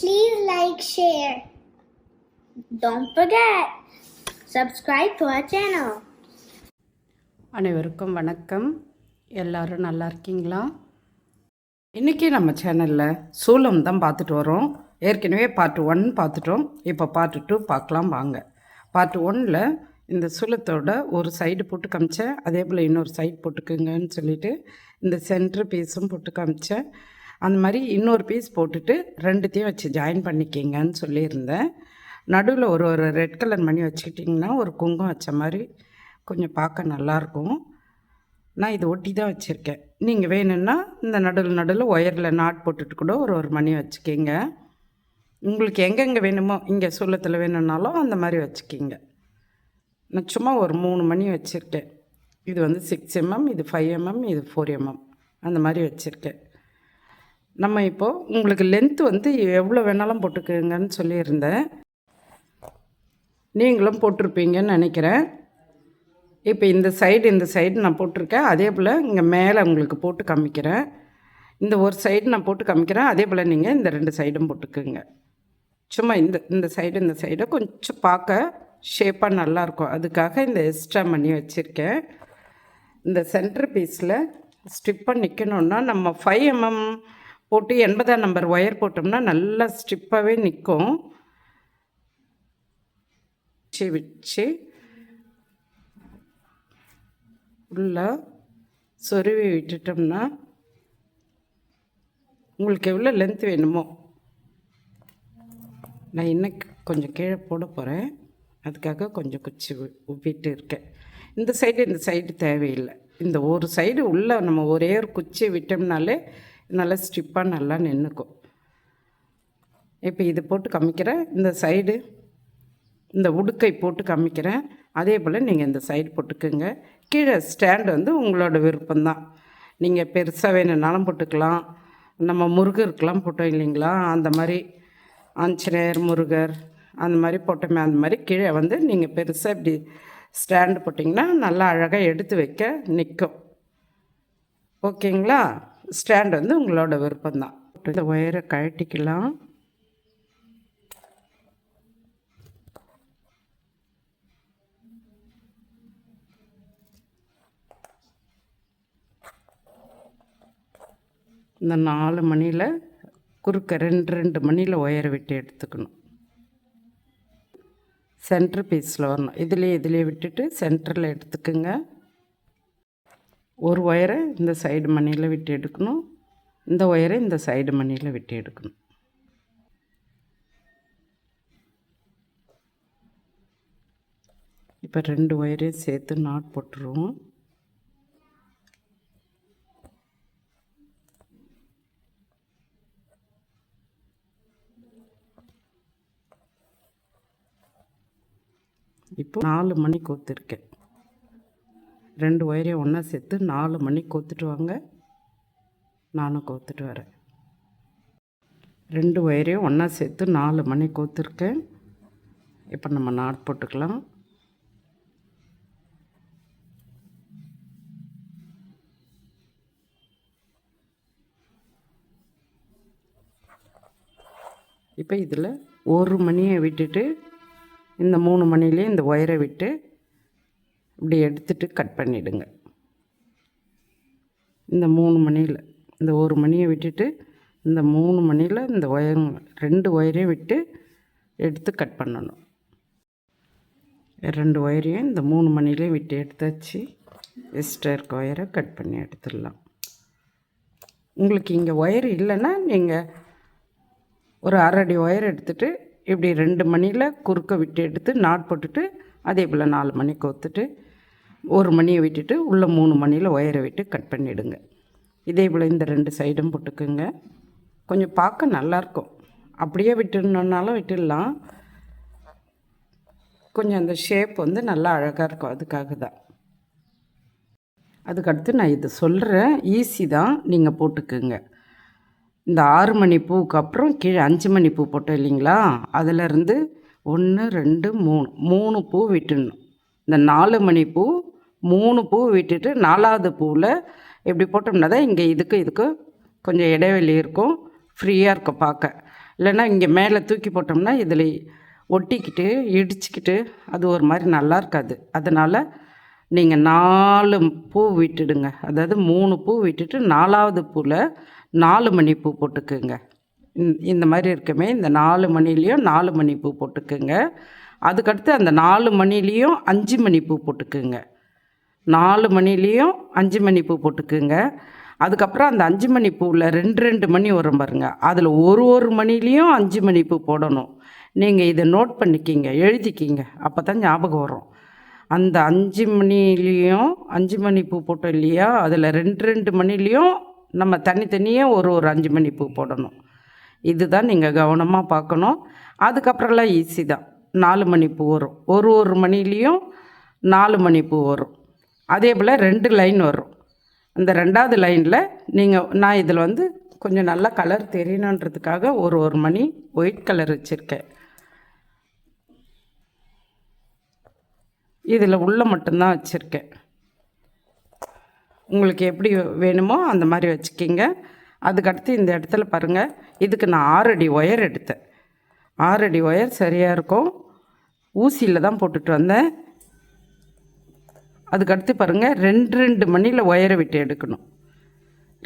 Please like, share. Don't forget, subscribe to our channel. அனைவருக்கும் வணக்கம். எல்லாரும் நல்லா இருக்கீங்களா? இன்றைக்கி நம்ம சேனலில் சூலம் தான் பார்த்துட்டு வரோம். ஏற்கனவே பார்ட் ஒன் பார்த்துட்டோம். இப்போ பார்ட் டூ பார்க்கலாம் வாங்க. பார்ட் ஒன்னில் இந்த சூலத்தோட ஒரு சைடு போட்டு காமிச்சேன். அதே போல் இன்னொரு சைடு போட்டுக்குங்கன்னு சொல்லிட்டு இந்த சென்ட்ரு பீஸும் போட்டு காமிச்சேன். அந்த மாதிரி இன்னொரு பீஸ் போட்டுட்டு ரெண்டுத்தையும் வச்சு ஜாயின் பண்ணிக்கிங்கன்னு சொல்லியிருந்தேன். நடுவில் ஒரு ஒரு ரெட் கலர் மணி வச்சுக்கிட்டிங்கன்னா ஒரு குங்குமம் வச்ச மாதிரி கொஞ்சம் பார்க்க நல்லாயிருக்கும். நான் இதை ஒட்டி தான் வச்சுருக்கேன். நீங்கள் வேணும்னா இந்த நடுவில் நடுவில் ஒயரில் நாட் போட்டுட்டு கூட ஒரு ஒரு மணி வச்சுக்கிங்க. உங்களுக்கு எங்கெங்கே வேணுமோ இங்கே சூளத்தில் வேணும்னாலும் அந்த மாதிரி வச்சுக்கிங்க. நான் சும்மா ஒரு மூணு மணி வச்சுருக்கேன். இது வந்து சிக்ஸ் எம்எம் இது ஃபைவ் எம்எம் இது ஃபோர் எம்எம் அந்த மாதிரி வச்சுருக்கேன். நம்ம இப்போது உங்களுக்கு லென்த்து வந்து எவ்வளோ வேணாலும் போட்டுக்குங்கன்னு சொல்லியிருந்தேன். நீங்களும் போட்டிருப்பீங்கன்னு நினைக்கிறேன். இப்போ இந்த சைடு இந்த சைடு நான் போட்டிருக்கேன். அதே போல் இங்கே மேலே உங்களுக்கு போட்டு காமிக்கிறேன். இந்த ஒரு சைடு நான் போட்டு காமிக்கிறேன். அதே போல் நீங்கள் இந்த ரெண்டு சைடும் போட்டுக்குங்க. சும்மா இந்த இந்த சைடு இந்த சைடு கொஞ்சம் பார்க்க ஷேப்பாக நல்லாயிருக்கும் அதுக்காக இந்த எக்ஸ்ட்ரா பண்ணி வச்சுருக்கேன். இந்த சென்டர் பீஸில் ஸ்டிப்பாக நிற்கணுன்னா நம்ம ஃபைவ் எம்எம் mm போட்டு எண்பதாம் நம்பர் ஒயர் போட்டோம்னா நல்லா ஸ்டிப்பாகவே நிற்கும் வச்சு வச்சு. உள்ள சொருவி விட்டுட்டோம்னா உங்களுக்கு எவ்வளோ லென்த் வேணுமோ? நான் இன்னும் கொஞ்சம் கீழே போட போகிறேன் அதுக்காக கொஞ்சம் குச்சி உப்பிட்டு இருக்கேன். இந்த சைடு இந்த சைடு தேவையில்லை. இந்த ஒரு சைடு உள்ளே நம்ம ஒரே ஒரு குச்சி விட்டோம்னாலே நல்லா ஸ்டிப்பாக நல்லா நின்றுக்கும் இப்போ இது போட்டு கமிக்கிறேன் இந்த சைடு இந்த உடுக்கை போட்டு கமிக்கிறேன் அதே போல் நீங்கள் இந்த சைடு போட்டுக்கோங்க. கீழே ஸ்டாண்ட் வந்து உங்களோட விருப்பம்தான். நீங்கள் பெருசாக வேணும்னாலும் போட்டுக்கலாம். நம்ம முருகருக்கெலாம் போட்டோம் இல்லைங்களா? அந்த மாதிரி ஆஞ்சநேயர் முருகர் அந்த மாதிரி போட்டோமே அந்த மாதிரி கீழே வந்து நீங்கள் பெருசாக இப்படி ஸ்டாண்டு போட்டிங்கன்னா நல்லா அழகாக எடுத்து வைக்க நிற்கும் ஓகேங்களா? ஸ்டாண்ட் வந்து உங்களோட விருப்பம்தான். இந்த ஒயரை கழட்டிக்கலாம். இந்த நாலு மணியில் குறுக்க ரெண்டு ரெண்டு மணியில் ஒயரை விட்டு எடுத்துக்கணும். சென்டர் பீஸில் வரணும். இதுலேயே இதுலேயே விட்டுட்டு சென்டரில் எடுத்துக்கோங்க. ஒரு ஒயரை இந்த சைடு மணியில் விட்டு எடுக்கணும். இந்த ஒயரை இந்த சைடு மணியில் விட்டு எடுக்கணும். இப்போ ரெண்டு ஒயரையும் சேர்த்து நாட் போட்டுருவோம். இப்போ நாலு மணி கோத்துருக்கேன். ரெண்டு ஒயரையும் ஒன்றா சேர்த்து நாலு மணி கோத்துட்டு வாங்க. நானும் கோத்துட்டு வரேன். ரெண்டு ஒயரையும் ஒன்றா சேர்த்து நாலு மணி கோத்துருக்கேன். இப்போ நம்ம நாட் போட்டுக்கலாம். இப்போ இதில் ஒரு மணியை விட்டுட்டு இந்த மூணு மணிலேயே இந்த ஒயரை விட்டு இப்படி எடுத்துட்டு கட் பண்ணிவிடுங்க இந்த மூணு மணியில் இந்த ஒரு மணியை விட்டுட்டு இந்த மூணு மணியில் இந்த ஒயர் ரெண்டு ஒயரையும் விட்டு எடுத்து கட் பண்ணணும். ரெண்டு ஒயரையும் இந்த மூணு மணிலையும் விட்டு எடுத்தாச்சு. எக்ஸ்ட்ரா இருக்க ஒயரை கட் பண்ணி எடுத்துடலாம். உங்களுக்கு இங்கே ஒயர் இல்லைன்னா நீங்கள் ஒரு அரை அடி ஒயர் எடுத்துட்டு இப்படி ரெண்டு மணியில் குறுக்க விட்டு எடுத்து நாட் போட்டுட்டு அதே போல் நாலு மணி கோத்துட்டு ஒரு மணியை விட்டுட்டு உள்ளே மூணு மணியில் ஒயரை விட்டு கட் பண்ணிவிடுங்க இதே போல் இந்த ரெண்டு சைடும் போட்டுக்குங்க. கொஞ்சம் பார்க்க நல்லாயிருக்கும் அப்படியே விட்டுணுன்னாலும் விட்டுடலாம். கொஞ்சம் அந்த ஷேப் வந்து நல்லா அழகாக இருக்கும். அதுக்காக தான். அதுக்கடுத்து நான் இது சொல்கிறேன் ஈஸி தான். நீங்கள் போட்டுக்குங்க. இந்த ஆறு மணி பூவுக்கு அப்புறம் கீழே அஞ்சு மணி பூ போட்டோம் இல்லைங்களா? அதிலருந்து ஒன்று ரெண்டு மூணு. மூணு பூ விட்டுடணும். இந்த நாலு மணி பூ மூணு பூ விட்டுட்டு நாலாவது பூவில் இப்படி போட்டோம்னா தான் இங்கே இதுக்கு இதுக்கு கொஞ்சம் இடைவெளி இருக்கும். ஃப்ரீயாக இருக்கும் பார்க்க. இல்லைன்னா இங்கே மேலே தூக்கி போட்டோம்னா இதில் ஒட்டிக்கிட்டு இடிச்சுக்கிட்டு அது ஒரு மாதிரி நல்லா இருக்காது. அதனால் நீங்கள் நாலு பூ விட்டுடுங்க. அதாவது மூணு பூ விட்டுட்டு நாலாவது பூவில் நாலு மணி பூ போட்டுக்குங்க. இந்த மாதிரி இருக்குமே. இந்த நாலு மணிலேயும் நாலு மணி பூ போட்டுக்குங்க. அதுக்கடுத்து அந்த நாலு மணிலேயும் அஞ்சு மணி பூ போட்டுக்குங்க. நாலு மணிலேயும் அஞ்சு மணி பூ போட்டுக்குங்க. அதுக்கப்புறம் அந்த அஞ்சு மணி பூவில் ரெண்டு ரெண்டு மணி வரும் பாருங்க. அதில் ஒரு ஒரு மணிலேயும் அஞ்சு மணி பூ போடணும். நீங்கள் இதை நோட் பண்ணிக்கிங்க எழுதிக்கிங்க. அப்போ தான் ஞாபகம் வரும். அந்த அஞ்சு மணிலேயும் அஞ்சு மணி பூ போட்டோம் இல்லையா? அதில் ரெண்டு ரெண்டு மணிலேயும் நம்ம தனித்தனியாக ஒரு ஒரு அஞ்சு மணி பூ போடணும். இதுதான் நீங்கள் கவனமாக பார்க்கணும். அதுக்கப்புறம்லாம் ஈஸி தான். நாலு மணி பூ வரும். ஒரு ஒரு மணிலேயும் நாலு மணி பூ வரும். அதே போல் ரெண்டு லைன் வரும். அந்த ரெண்டாவது லைனில் நீங்கள் நான் இதில் வந்து கொஞ்சம் நல்லா கலர் தெரியணுன்றதுக்காக ஒரு ஒரு மணி ஒயிட் கலர் வச்சுருக்கேன். இதில் உள்ள மட்டும்தான் வச்சுருக்கேன். உங்களுக்கு எப்படி வேணுமோ அந்த மாதிரி வச்சுக்கிங்க. அதுக்கடுத்து இந்த இடத்துல பாருங்கள் இதுக்கு நான் ஆறடி ஒயர் எடுத்தேன். ஆறடி ஒயர் சரியாக இருக்கும். ஊசியில் தான் போட்டுட்டு வந்தேன். அதுக்கடுத்து பாருங்கள் ரெண்டு ரெண்டு மணியில் ஒயரை விட்டு எடுக்கணும்.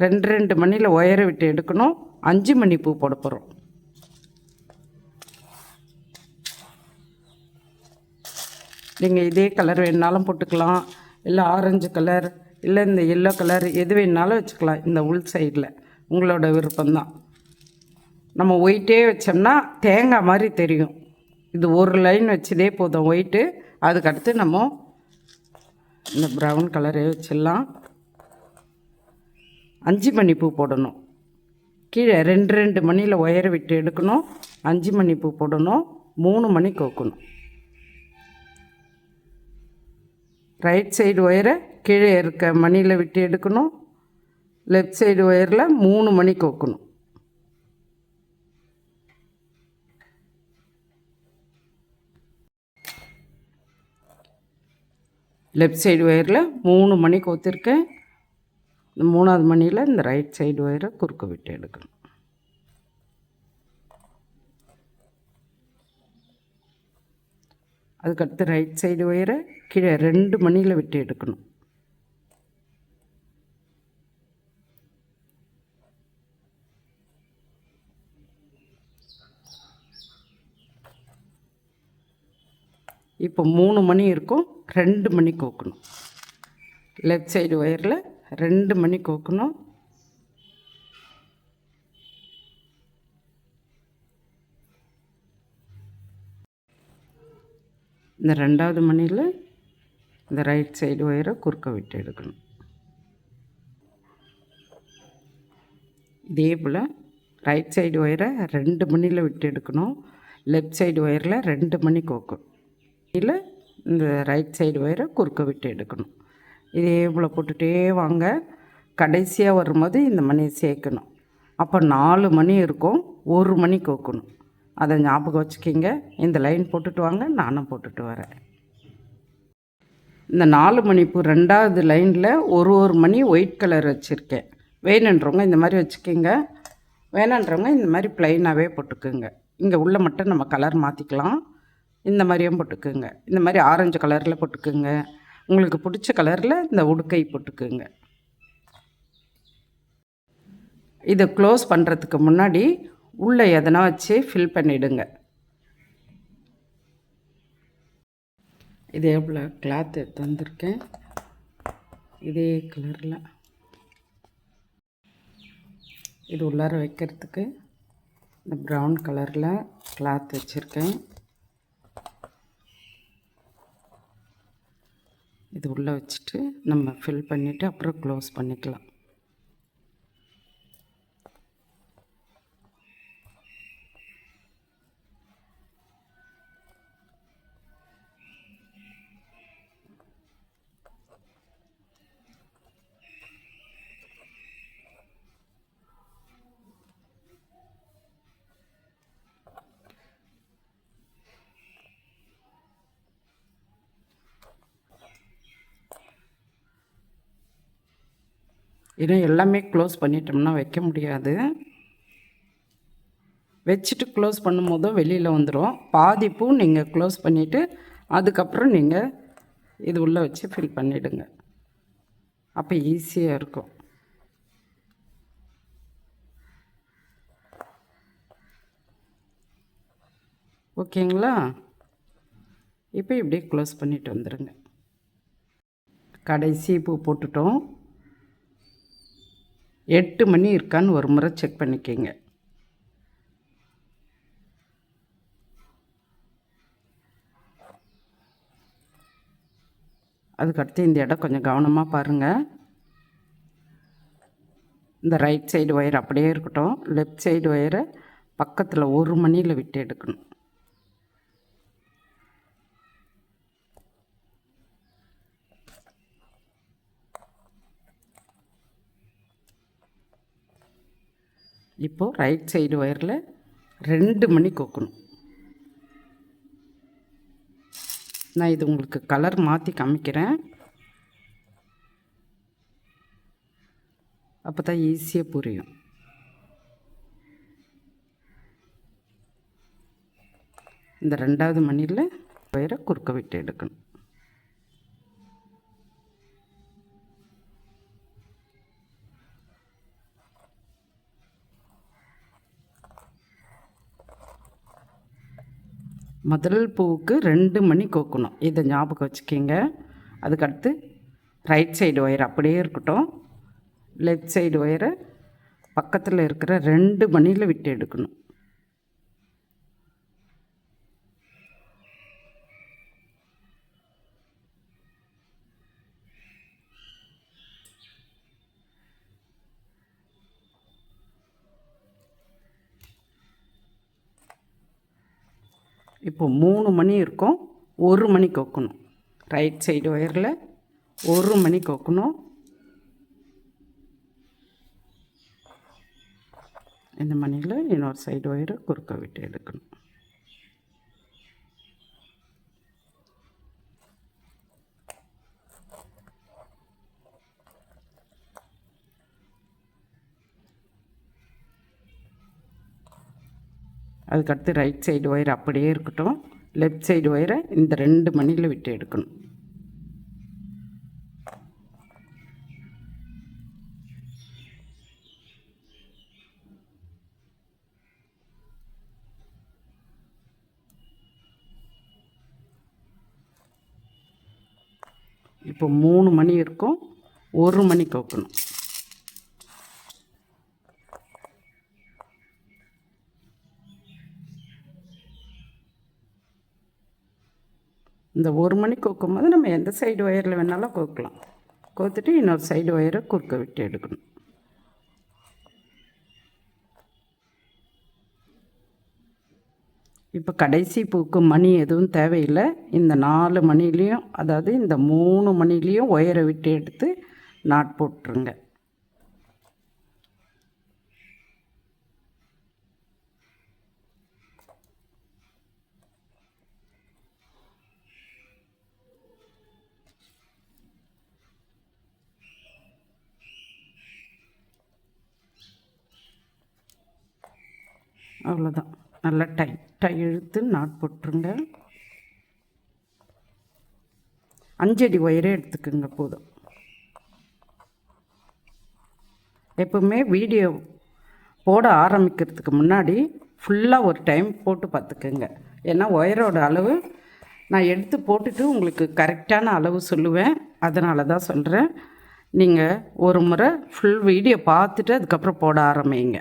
ரெண்டு ரெண்டு மணியில் ஒயரை விட்டு எடுக்கணும். அஞ்சு மணி பூ போட போகிறோம் நீங்கள் இதே கலர் வேணுனாலும் போட்டுக்கலாம். இல்லை ஆரஞ்சு கலர் இல்லை இந்த எல்லோ கலர் எது வேணுனாலும் வச்சுக்கலாம் இந்த உள் சைடில் உங்களோட விருப்பம்தான். நம்ம ஒயிட்டே வச்சோம்னா தேங்காய் மாதிரி தெரியும். இது ஒரு லைன் வச்சதே போதும் ஒயிட்டு அதுக்கடுத்து நம்ம இந்த ப்ரௌன் கலரே வச்சிடலாம். அஞ்சு மணி பூ போடணும். கீழே ரெண்டு ரெண்டு மணியில் ஒயரை விட்டு எடுக்கணும். அஞ்சு மணி பூ போடணும். மூணு மணி கோக்கணும். ரைட் சைடு ஒயரை கீழே இருக்க மணியில் விட்டு எடுக்கணும். லெஃப்ட் சைடு ஒயரில் மூணு மணி கோக்கணும். லெஃப்ட் சைடு ஒயரில் மூணு மணி கோத்திருக்கேன். இந்த மூணாவது மணியில் இந்த ரைட் சைடு ஒயரை குறுக்க விட்டு எடுக்கணும். அதுக்கடுத்து ரைட் சைடு ஒயரை கீழே ரெண்டு மணியில் விட்டு எடுக்கணும். இப்போ மூணு மணி இருக்கும் ரெண்டு மணி கோக்கணும். லெஃப்ட் சைடு ஒயரில் ரெண்டு மணி கோக்கணும். இந்த ரெண்டாவது மணியில் இந்த ரைட் சைடு ஒயரை குறுக்க விட்டு எடுக்கணும். இதே போல் ரைட் சைடு ஒயரை ரெண்டு மணியில் விட்டு எடுக்கணும். லெஃப்ட் சைடு ஒயரில் ரெண்டு மணி கோக்கணும் இல்லை இந்த ரைட் சைடு ஒயரை குறுக்க விட்டு எடுக்கணும். இதே போல் போட்டுகிட்டே வாங்க. கடைசியாக வரும்போது இந்த மணியை சேர்க்கணும். அப்போ நாலு மணி இருக்கும். ஒரு மணி கோக்கணும். அதை ஞாபகம் வச்சுக்கிங்க. இந்த லைன் போட்டுட்டு வாங்க. நானும் போட்டுட்டு வரேன். இந்த நாலு மணிப்பூ ரெண்டாவது லைனில் ஒரு ஒரு மணி ஒயிட் கலர் வச்சுருக்கேன். வேணுன்றவங்க இந்த மாதிரி வச்சுக்கிங்க. வேணான்றவங்க இந்த மாதிரி ப்ளைனாகவே போட்டுக்குங்க. இங்கே உள்ள மட்டும் நம்ம கலர் மாற்றிக்கலாம் இந்த மாதிரியும் போட்டுக்குங்க. இந்த மாதிரி ஆரஞ்சு கலரில் போட்டுக்குங்க. உங்களுக்கு பிடிச்ச கலரில் இந்த உடுக்கை போட்டுக்குங்க. இதை க்ளோஸ் பண்ணுறதுக்கு முன்னாடி உள்ளே எதனா வச்சு ஃபில் பண்ணிவிடுங்க இதே போல் கிளாத் எடுத்து வந்திருக்கேன். இதே கலரில் இது உள்ளார வைக்கிறதுக்கு இந்த ப்ரௌன் கலரில் கிளாத் வச்சுருக்கேன். இது உள்ளே வச்சுட்டு நம்ம ஃபில் பண்ணிவிட்டு அப்புறம் க்ளோஸ் பண்ணிக்கலாம். ஏன்னா எல்லாமே க்ளோஸ் பண்ணிட்டோம்னா வைக்க முடியாது. வச்சுட்டு க்ளோஸ் பண்ணும்போதும் வெளியில் வந்துடும் பாதி பூ நீங்கள் க்ளோஸ் பண்ணிவிட்டு அதுக்கப்புறம் நீங்கள் இது உள்ளே வச்சு ஃபில் பண்ணிவிடுங்க அப்போ ஈஸியாக இருக்கும். ஓகேங்களா? இப்போ இப்படியே க்ளோஸ் பண்ணிட்டு வந்துடுங்க கடைசி பூ போட்டுட்டோம். எட்டு மணி இருக்கான்னு ஒரு முறை செக் பண்ணிக்கோங்க. அதுக்கடுத்து இந்த இடம் கொஞ்சம் கவனமாக பாருங்கள் இந்த ரைட் சைடு ஒயர் அப்படியே இருக்கட்டும். லெஃப்ட் சைடு ஒயரை பக்கத்தில் ஒரு மணியில் விட்டு எடுக்கணும். இப்போது ரைட் சைடு ஒயரில் ரெண்டு மணி கோக்கணும். நான் இது உங்களுக்கு கலர் மாற்றி காமிக்கிறேன். அப்போ தான் ஈஸியாக புரியும். இந்த ரெண்டாவது மணியில் ஒயரை குறுக்க விட்டு எடுக்கணும். முதல் பூவுக்கு ரெண்டு மணி கோக்கணும். இதை ஞாபகம் வச்சுக்கிங்க. அதுக்கடுத்து ரைட் சைடு ஒயர் அப்படியே இருக்கட்டும். லெஃப்ட் சைடு ஒயரை பக்கத்தில் இருக்கிற ரெண்டு மணியில் விட்டு எடுக்கணும். இப்போ மூணு மணி இருக்கும் ஒரு மணி கோக்கணும். ரைட் சைடு ஒயரில் ஒரு மணி கொக்கணும். இந்த மணியில் இன்னொரு சைடு ஒயரை குறுக்க விட்டு எடுக்கணும். அதுக்கடுத்து ரைட் சைடு ஒயர் அப்படியே இருக்கட்டும். லெஃப்ட் சைடு ஒயரை இந்த ரெண்டு மணியில் விட்டு எடுக்கணும். இப்போ மூணு மணி இருக்கும். ஒரு மணி கோக்கணும் இந்த ஒரு மணி கோக்கும் போது நம்ம எந்த சைடு ஒயரில் வேணாலும் கோக்கலாம். கோத்துட்டு இன்னொரு சைடு ஒயரை குறுக்க விட்டு எடுக்கணும். இப்போ கடைசி பூக்கு மணி எதுவும் தேவையில்லை. இந்த நாலு மணிலேயும் அதாவது இந்த மூணு மணிலேயும் ஒயரை விட்டு எடுத்து நாட் போட்டுருங்க. அவ்வளோதான் நல்லா டைட்டாக இழுத்து நாட் போட்டுருங்க. அஞ்சடி ஒயரே எடுத்துக்கோங்க போதும். எப்பவுமே வீடியோ போட ஆரம்பிக்கிறதுக்கு முன்னாடி ஃபுல்லாக ஒரு டைம் போட்டு பார்த்துக்கோங்க. ஏன்னா ஒயரோட அளவு நான் எடுத்து போட்டுட்டு உங்களுக்கு கரெக்டான அளவு சொல்லுவேன். அதனால தான் சொல்கிறேன் நீங்கள் ஒரு முறை ஃபுல் வீடியோ பார்த்துட்டு அதுக்கப்புறம் போட ஆரம்பிங்க.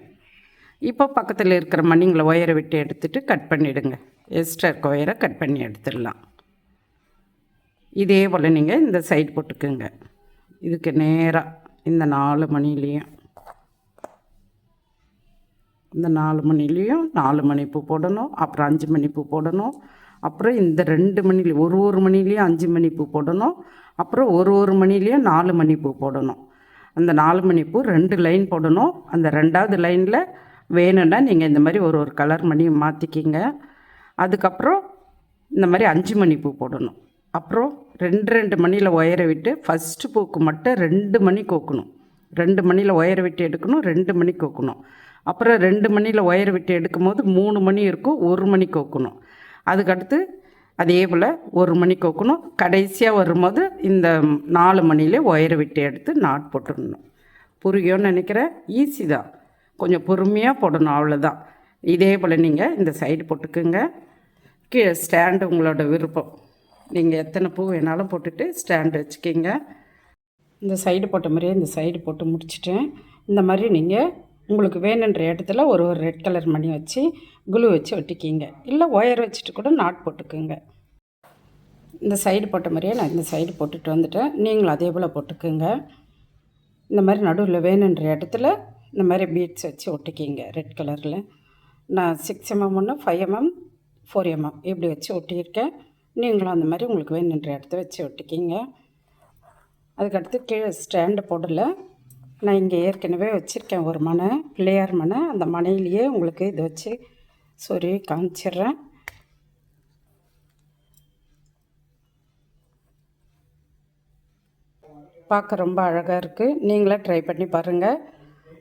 இப்போ பக்கத்தில் இருக்கிற மணிங்களை ஒயரை விட்டு எடுத்துட்டு கட் பண்ணிவிடுங்க எக்ஸ்ட்ரா இருக்க ஒயரை கட் பண்ணி எடுத்துடலாம். இதே போல் நீங்கள் இந்த சைடு போட்டுக்குங்க. இதுக்கு நேராக இந்த நாலு மணிலேயும் இந்த நாலு மணிலேயும் நாலு மணி பூ போடணும் அப்புறம் அஞ்சு மணி பூ போடணும் அப்புறம் இந்த ரெண்டு மணில ஒரு ஒரு மணிலேயும் அஞ்சு மணி பூ போடணும் அப்புறம் ஒரு ஒரு மணிலேயும் நாலு மணி பூ போடணும். அந்த நாலு மணி பூ ரெண்டு லைன் போடணும். அந்த ரெண்டாவது லைனில் வேணும்னா நீங்கள் இந்த மாதிரி ஒரு ஒரு கலர் மணி மாற்றிக்கிங்க அதுக்கப்புறம் இந்த மாதிரி அஞ்சு மணி பூ போடணும். அப்புறம் ரெண்டு ரெண்டு மணியில் ஒயரை விட்டு ஃபஸ்ட்டு பூக்கு மட்டும் ரெண்டு மணி கோக்கணும். ரெண்டு மணியில் ஒயரை விட்டு எடுக்கணும் ரெண்டு மணி கோக்கணும். அப்புறம் ரெண்டு மணியில் ஒயரை விட்டு எடுக்கும்போது மூணு மணி இருக்கும் ஒரு மணி கோக்கணும். அதுக்கடுத்து அதே போல் ஒரு மணி கோக்கணும். கடைசியாக வரும்போது இந்த நாலு மணிலே ஒயரை விட்டு எடுத்து நாட் போட்டுடணும். புரியும்னு நினைக்கிறேன்? ஈஸி தான். கொஞ்சம் பொறுமையாக போடணும் அவ்வளோதான் இதே போல் நீங்கள் இந்த சைடு போட்டுக்குங்க. கீழே ஸ்டாண்டு உங்களோட விருப்பம். நீங்கள் எத்தனை பூ வேணாலும் போட்டுட்டு ஸ்டாண்டு வச்சுக்கிங்க. இந்த சைடு போட்ட மாதிரியே இந்த சைடு போட்டு முடிச்சிட்டேன். இந்த மாதிரி நீங்கள் உங்களுக்கு வேணுன்ற இடத்துல ஒரு ஒரு ரெட் கலர் மணி வச்சு குளு வச்சு ஒட்டிக்கிங்க. இல்லை ஒயர் வச்சுட்டு கூட நாட் போட்டுக்குங்க. இந்த சைடு போட்ட மாதிரியே நான் இந்த சைடு போட்டுட்டு வந்துட்டேன். நீங்களும் அதே போல் போட்டுக்குங்க. இந்த மாதிரி நடுவில் வேணுன்ற இடத்துல இந்த மாதிரி பீட்ஸ் வச்சு ஒட்டிக்கிங்க ரெட் கலரில் நான் சிக்ஸ் எம்எம் ஒன்று ஃபைவ் எம்எம் ஃபோர் எம்எம் இப்படி வச்சு ஒட்டியிருக்கேன். நீங்களும் அந்த மாதிரி உங்களுக்கு வேணுன்ற இடத்த வச்சு ஒட்டிக்கிங்க. அதுக்கடுத்து கீழே ஸ்டாண்டு போடல. நான் இங்கே ஏற்கனவே வச்சுருக்கேன் ஒரு மனை பிள்ளையார் மனை. அந்த மனையிலேயே உங்களுக்கு இதை வச்சு சொறி காமிச்சிடுறேன். பார்க்க ரொம்ப அழகாக இருக்குது நீங்களே ட்ரை பண்ணி பாருங்கள்